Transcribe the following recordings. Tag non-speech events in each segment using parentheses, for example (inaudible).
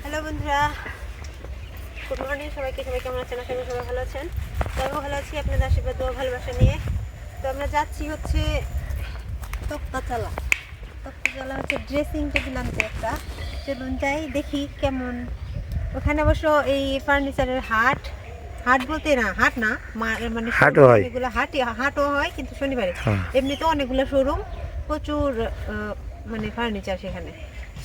Hello বন্ধুরা good morning সবাইকে সবাই কেমন আছেন? আশা করি সবাই ভালো আছেন। আমি ভালো আছি আপনাদের আশীর্বাদ ও ভালোবাসা নিয়ে। তো আমরা যাচ্ছি হচ্ছে তক্তাচালা তক্তাচালা হচ্ছে ড্রেসিং টেবিল আনতে একটা। চলুন যাই দেখি কেমন। ওখানে অবশ্য এই ফার্নিচারের হাট। হাট বলতে না হাট না মানে হাটও হয়। এগুলো হাটই হাটও হয় কিন্তু শনিবারে। হ্যাঁ। এমনিতে অনেকগুলো শোরুম প্রচুর মানে ফার্নিচার সেখানে।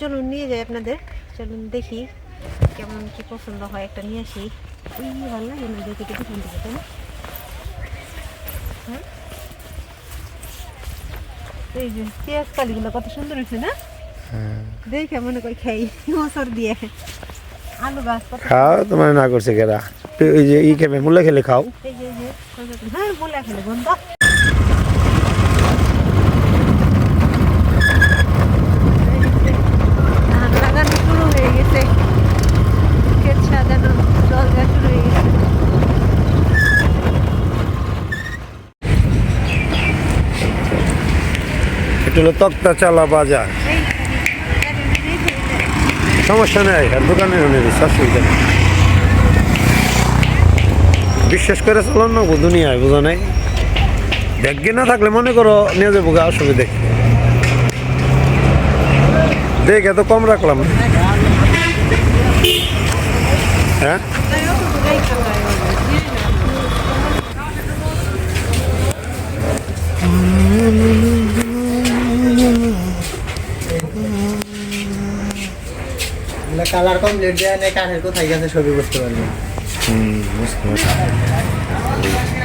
চলুন নিয়ে যাই আপনাদের। চলুন দেখি কেমন কি পছন্দ হয় একটা নিয়ে আসি। ওই ভালো লাগে না দেখে দেখে পিছন দিকে তাই না? হ্যাঁ? এই যে পেঁয়াজ কালিগুলো কত সুন্দর হয়েছে না? দেখে মনে করি খাই মশর দিয়ে। আলু গাছ খাও তোমার না করছে কেরা ওই যে ই খেবে মূল্য খেলে খাও। হ্যাঁ খেলে বন্ধ। শুরু হয়ে গেছে ক্ষেত সাজানো জল শুরু হয়ে গেছে এটা হলো তক্তা চালা বাজার। সমস্যা নেই আর দোকানে নেই অসুবিধা নেই বিশ্বাস করে চলার না দুনিয়ায় বোঝা নাই ব্যাগে না থাকলে মনে করো নিয়ে যাব গা অসুবিধা কি? দেখ এত কম রাখলাম। হ্যাঁ? কালার কমপ্লিট দেওয়া নেই কাঠের কোথায় গেছে ছবি বুঝতে পারলি হুম বুঝতে পারছি।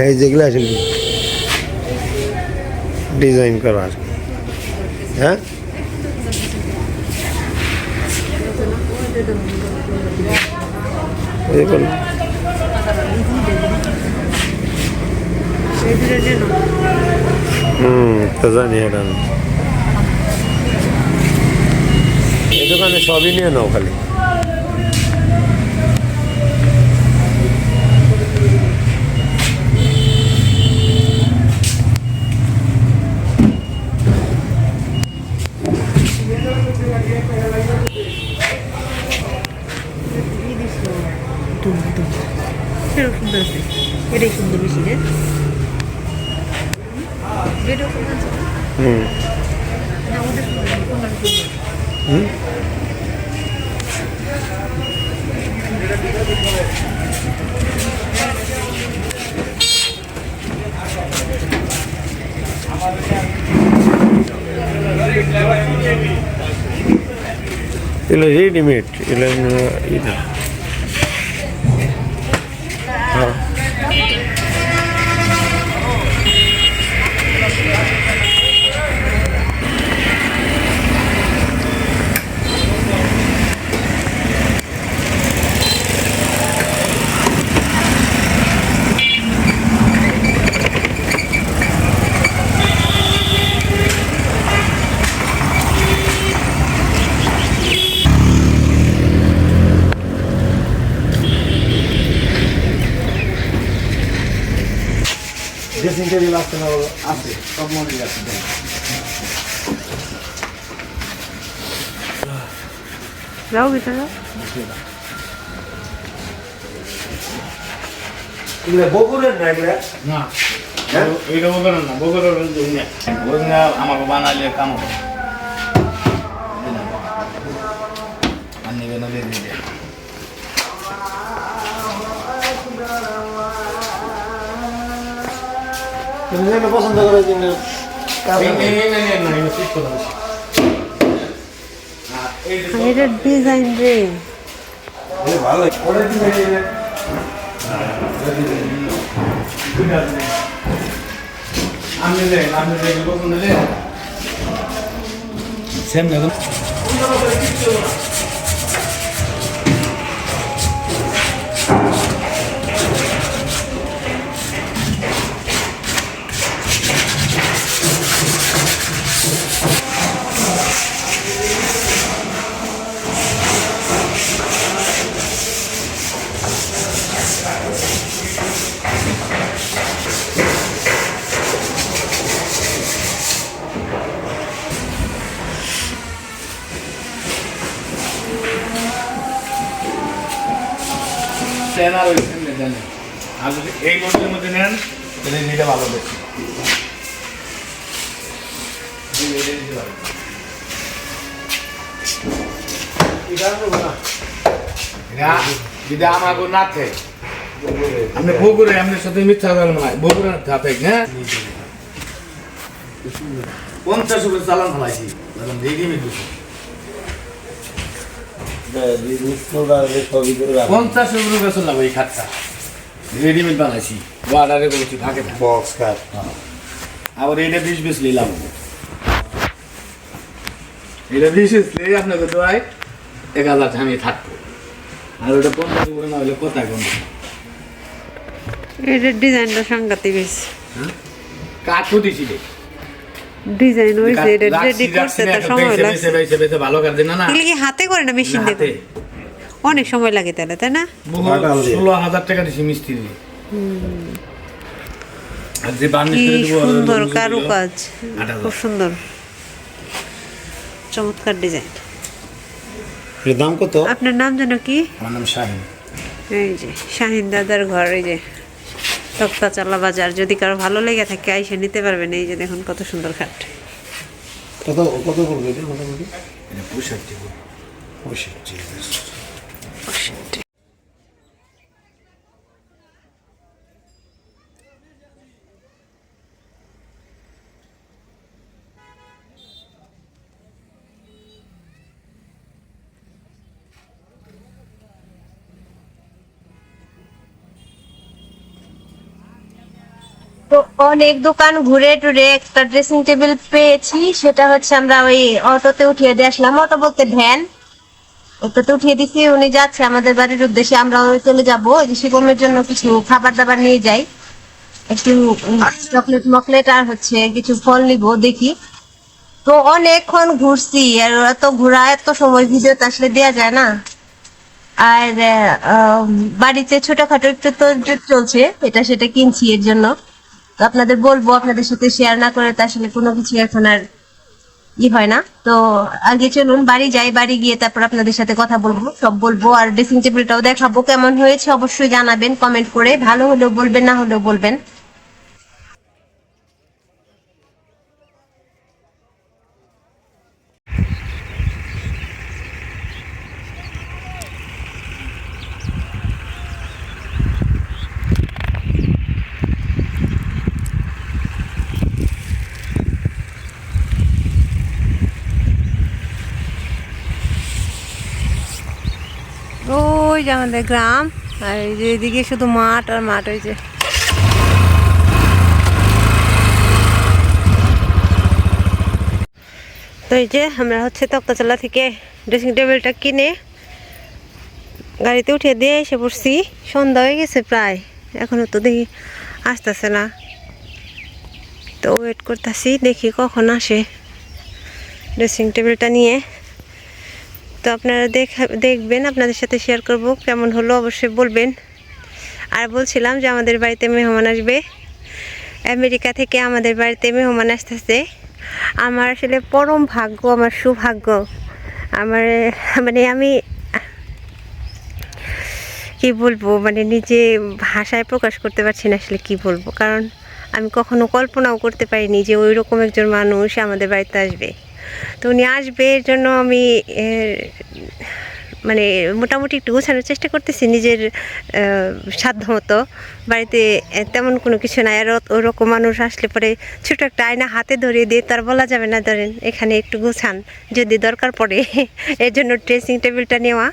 এই যেগুলো আছে ডিজাইন করা হ্যাঁ? এই দুটো যেন হুম, তো জানি এটা। এই দোকানে সবই নিয়ে নাও খালি এই দিস দুম দুম সেরকম সুন্দর আছে এটাই সুন্দর বেশি রে এটাও সুন্দর আছে হুম ইন্টারভিউ আসতে আছে সব মনে আছে যাও ভিতরে এগুলো বগুড়ের না এগুলো? না হ্যাঁ? এটা বগুড়ের না বগুড়ের ওইগুলা আমার বানালে কাম পছন্দ করে কিন্তু এই এই এই না না এটা ঠিক কথা বলছি এটা ডিজাইন রে ভালো আমি দে আমি দে পছন্দ দে সেম দেখুন যদি আমাকে না থাকে আপনি বগুড়ে আপনার সাথে মিথ্যা কথা নয় বগুড়ে থাকে হ্যাঁ পঞ্চাশ উপরে চালান ফেলাইছি রেডিমেড পঞ্চাশ উপরে বেতন লাগবে এই খাটটা রেডিমেড বানাইছি। অর্ডারে বলছি থাকে বক্স কার আবার এটা বিশ বিশ নিলাম। এটা বিশ বিশ নিয়ে আপনাকে এক হাজার আমি থাকব আর ওটা পঞ্চাশ উপরে না হলে কোথায় কোন এটার ডিজাইনটা সাংঘাতিক রে ডিজাইন এটা রেডি করতে তার সময় লাগছে। ভালো কাজ না না। কি হাতে করে না মেশিন দিয়ে হাতে। করে? অনেক সময় লাগে তাহলে তাই না? ষোলো হাজার টাকা দিছি মিস্ত্রি। সুন্দর কারুকাজ। খুব সুন্দর। চমৎকার ডিজাইন। এর দাম কত? আপনার নাম যেন কি? আমার নাম শাহিন। এই যে শাহিন দাদার ঘর এই যে। তক্তাচালা বাজার যদি কারও ভালো লেগে থাকে আইসে নিতে পারবেন। এই যে দেখুন কত সুন্দর খাট। কত কত এটা মোটামুটি? এটা পঁয়ষট্টি করে। অনেক দোকান ঘুরে টুরে একটা ড্রেসিং টেবিল পেয়েছি, সেটা হচ্ছে আমরা ওই অটোতে উঠিয়ে দিয়ে আসলাম। অটো বলতে ভ্যান। অটোতে উঠিয়ে দিছি উনি যাচ্ছে আমাদের বাড়ির উদ্দেশ্যে আমরা চলে যাব। ওই শিবমের জন্য কিছু খাবার দাবার নিয়ে যাই। একটু চকলেট মকলেট আর হচ্ছে কিছু ফল নিব দেখি। তো অনেকক্ষণ ঘুরছি আর এত ঘোরা এত সময় ভিডিওতে আসলে দেওয়া যায় না। আর বাড়িতে ছোটখাটো একটু তো চলছে এটা সেটা কিনছি এর জন্য। তো আপনাদের বলব আপনাদের সাথে শেয়ার না করে তো আসলে কোনো কিছু এখন আর ই হয় না। তো আগে চলুন, বাড়ি যাই, বাড়ি গিয়ে তারপর আপনাদের সাথে কথা বলব, সব বলব। আর ড্রেসিং টেবিলটাও দেখাবো, কেমন হয়েছে অবশ্যই জানাবেন কমেন্ট করে। ভালো হলেও বলবেন, না হলেও বলবেন। ওই যে আমাদের গ্রাম, আর এই যে এদিকে শুধু মাঠ আর মাঠ ওই যে। তো এই যে আমরা হচ্ছে তক্তাচলা থেকে ড্রেসিং টেবিলটা কিনে গাড়িতে উঠে দিয়ে এসে পড়ছি। সন্ধ্যা হয়ে গেছে প্রায়, এখনও তো দেখি আসতেছে না। তো ওয়েট করতেছি, দেখি কখন আসে ড্রেসিং টেবিলটা নিয়ে। তো আপনারা দেখা দেখবেন, আপনাদের সাথে শেয়ার করব, কেমন হলো অবশ্যই বলবেন। আর বলছিলাম যে আমাদের বাড়িতে মেহমান আসবে। আমেরিকা থেকে আমাদের বাড়িতে মেহমান আসতেছে। আমার আসলে পরম ভাগ্য, আমার সৌভাগ্য। আমার মানে আমি, কি বলব মানে নিজে ভাষায় প্রকাশ করতে পারছি না আসলে কি বলব। কারণ আমি কখনো কল্পনাও করতে পারিনি যে ওই রকম একজন মানুষ আমাদের বাড়িতে আসবে। তো উনি আসবে এর জন্য আমি মানে মোটামুটি একটু গোছানোর চেষ্টা করতেছি নিজের আহ, সাধ্যমতো বাড়িতে তেমন কোনো কিছু নাই আর ওরকম মানুষ আসলে পরে ছোটো একটা আয়না হাতে ধরিয়ে দিয়ে তার বলা যাবে না ধরেন এখানে একটু গোছান যদি দরকার পড়ে। (laughs) এর জন্য ড্রেসিং টেবিলটা নেওয়া।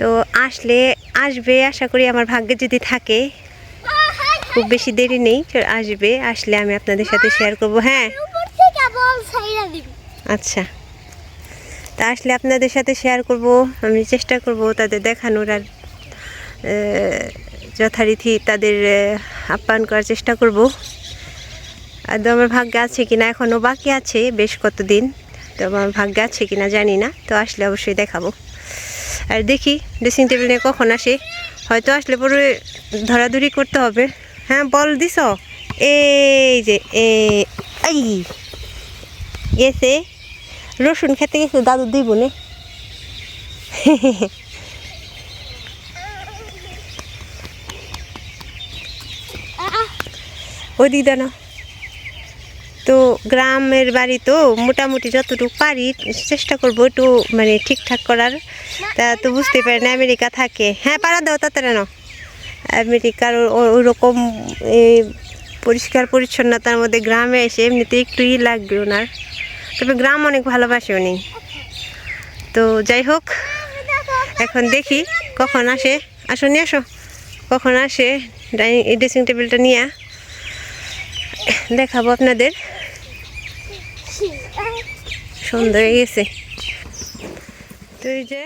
তো আসলে আসবে আশা করি আমার ভাগ্যে যদি থাকে। খুব বেশি দেরি নেই আসবে আসলে আমি আপনাদের সাথে শেয়ার করব হ্যাঁ। আচ্ছা। তা আসলে আপনাদের সাথে শেয়ার করব, আমি চেষ্টা করব তাদের দেখানোর আর যথারীতি তাদের আপ্যায়ন করার চেষ্টা করব। আদৌ আমার ভাগ্যে আছে কিনা এখনও বাকি আছে বেশ কতদিন, তো আমার ভাগ্যে আছে কিনা জানি না, তো আসলে অবশ্যই দেখাবো। আর দেখি ড্রেসিং টেবিল নিয়ে কখন আসে, হয়তো আসলে পরে ধরাধরি করতে হবে। হ্যাঁ বল দিস এই যে, এই গেছে রসুন খেতে গেছে, দাদু দুই বোনে ওই দিদা না। তো গ্রামের বাড়ি তো মোটামুটি যতটুকু পারি চেষ্টা করব একটু মানে ঠিকঠাক করার। তা তো বুঝতে পারি না, আমেরিকা থাকে। হ্যাঁ পারা দাও তাতে না আমেরিকার ওরকম পরিষ্কার পরিচ্ছন্নতার মধ্যে গ্রামে এসে এমনিতে একটুই লাগবে ওনার। তবে গ্রাম অনেক ভালোবাসে উনি। তো যাই হোক, এখন দেখি কখন আসে। আসো, নিয়ে আসো। কখন আসে? ডাইনিং ড্রেসিং টেবিলটা নিয়ে দেখাবো আপনাদের। সুন্দর হয়ে গেছে। তো এই যে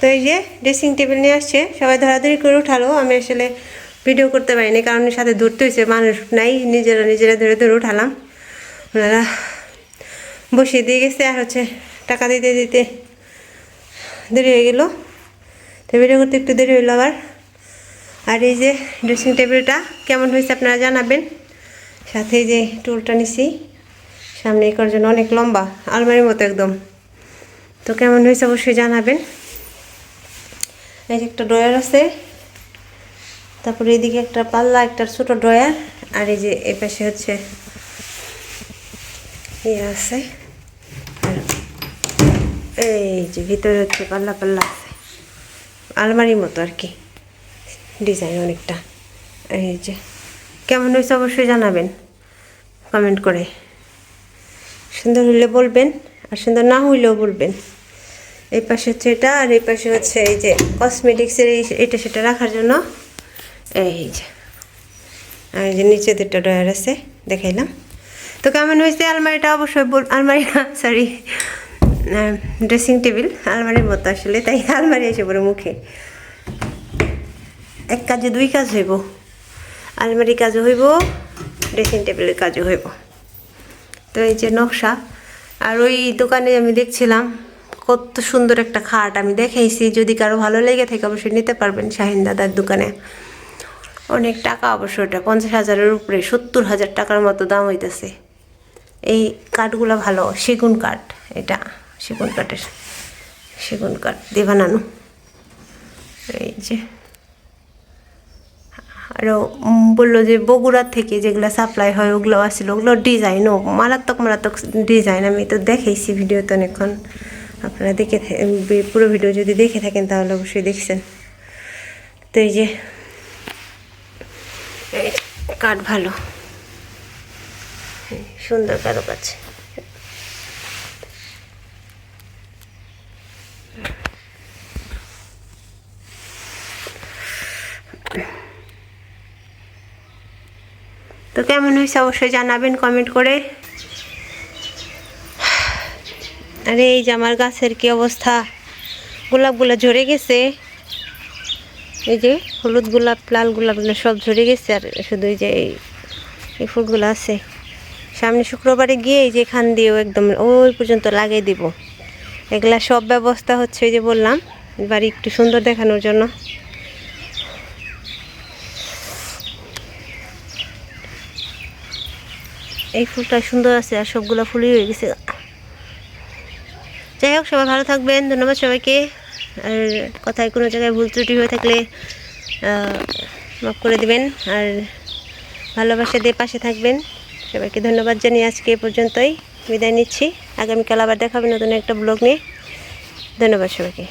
তো এই যে ড্রেসিং টেবিল নিয়ে আসছে। সবাই ধরাধরি করে উঠালো। আমি আসলে ভিডিও করতে পারিনি, কারণ সাথে ধরতে হয়েছে। মানুষ নাই, নিজেরা নিজেরা ধরে ধরে উঠালাম। ওনারা বসিয়ে দিয়ে গেছে আর হচ্ছে টাকা দিতে দিতে দেরি হয়ে গেল। তো ভিডিও করতে একটু দেরি হইল আবার। আর এই যে ড্রেসিং টেবিলটা কেমন হয়েছে আপনারা জানাবেন। সাথে যে টুলটা নিছি। সামনে করার জন্য অনেক লম্বা, আলমারির মতো একদম। তো কেমন হয়েছে অবশ্যই জানাবেন। এই যে একটা ড্রয়ার আছে। তারপরে এদিকে একটা পাল্লা, একটা ছোট ড্রয়ার আর এই যে এই পাশে হচ্ছে ইয়ে আছে এই যে ভিতরে হচ্ছে পাল্লা পাল্লা আছে আলমারির মতো আর কি ডিজাইন অনেকটা এই যে কেমন হয়েছে অবশ্যই জানাবেন কমেন্ট করে সুন্দর হইলে বলবেন আর সুন্দর না হইলেও বলবেন এই পাশে হচ্ছে এটা আর এই পাশে হচ্ছে এই যে কসমেটিক্সের এই এটা সেটা রাখার জন্য এই যে এই যে নিচে দুটো ডয়ার আছে দেখাইলাম তো কেমন হয়েছে? আলমারিটা অবশ্যই আলমারি না সরি ড্রেসিং টেবিল আলমারির মতো আসলে, তাই আলমারি এসে পড়ে মুখে। এক কাজে দুই কাজ হইব। আলমারি কাজও হইব ড্রেসিং টেবিলের কাজও হইব। তো এই যে নকশা, আর ওই দোকানে আমি দেখছিলাম, কত সুন্দর একটা খাট আমি দেখাইছি। যদি কারও ভালো লেগে থাকে, অবশ্যই নিতে পারবেন শাহিন দাদার দোকানে। অনেক টাকা অবশ্য ওটা, পঞ্চাশ হাজারের উপরে, সত্তর হাজার টাকার মতো দাম হইতেছে। এই কাঠগুলো ভালো, সেগুন কাঠ, এটা সেগুন কাঠের, সেগুন কাঠ দিয়ে বানানো। এই যে আরও বলল যে বগুড়ার থেকে যেগুলো সাপ্লাই হয় ওগুলো আসছিল, ওগুলো ডিজাইনও মারাত্মক মারাত্মক ডিজাইন আমি তো দেখেছি ভিডিওতে অনেকক্ষণ। আপনারা দেখে পুরো ভিডিও যদি দেখে থাকেন তাহলে অবশ্যই দেখছেন। তো এই যে কাঠ ভালো। সুন্দর কারও কাছে তো কেমন হয়েছে? অবশ্যই জানাবেন কমেন্ট করে। আরে, এই যে আমার গাছের কি অবস্থা? গোলাপগুলো ঝরে গেছে। এই যে হলুদ গোলাপ, লাল গোলাপগুলো সব ঝরে গেছে আর শুধু এই যে এই ফুলগুলো আছে। সামনে শুক্রবারে গিয়ে এই যে এখান দিয়েও একদম ওই পর্যন্ত লাগিয়ে দিব। এগুলা সব ব্যবস্থা হচ্ছে ওই যে বললাম বাড়ি একটু সুন্দর দেখানোর জন্য। এই ফুলটা সুন্দর আছে আর সবগুলো ফুলই হয়ে গেছে। যাই হোক, সবাই ভালো থাকবেন, ধন্যবাদ সবাইকে। আর কথায় কোনো জায়গায় ভুল ত্রুটি হয়ে থাকলে মাফ করে দিবেন। আর ভালোবাসা দিয়ে পাশে থাকবেন। সবাইকে ধন্যবাদ জানিয়ে আজকে এ পর্যন্তই। বিদায় নিচ্ছি। আগামীকাল আবার দেখাবে নতুন একটা ব্লগ নিয়ে। ধন্যবাদ সবাইকে।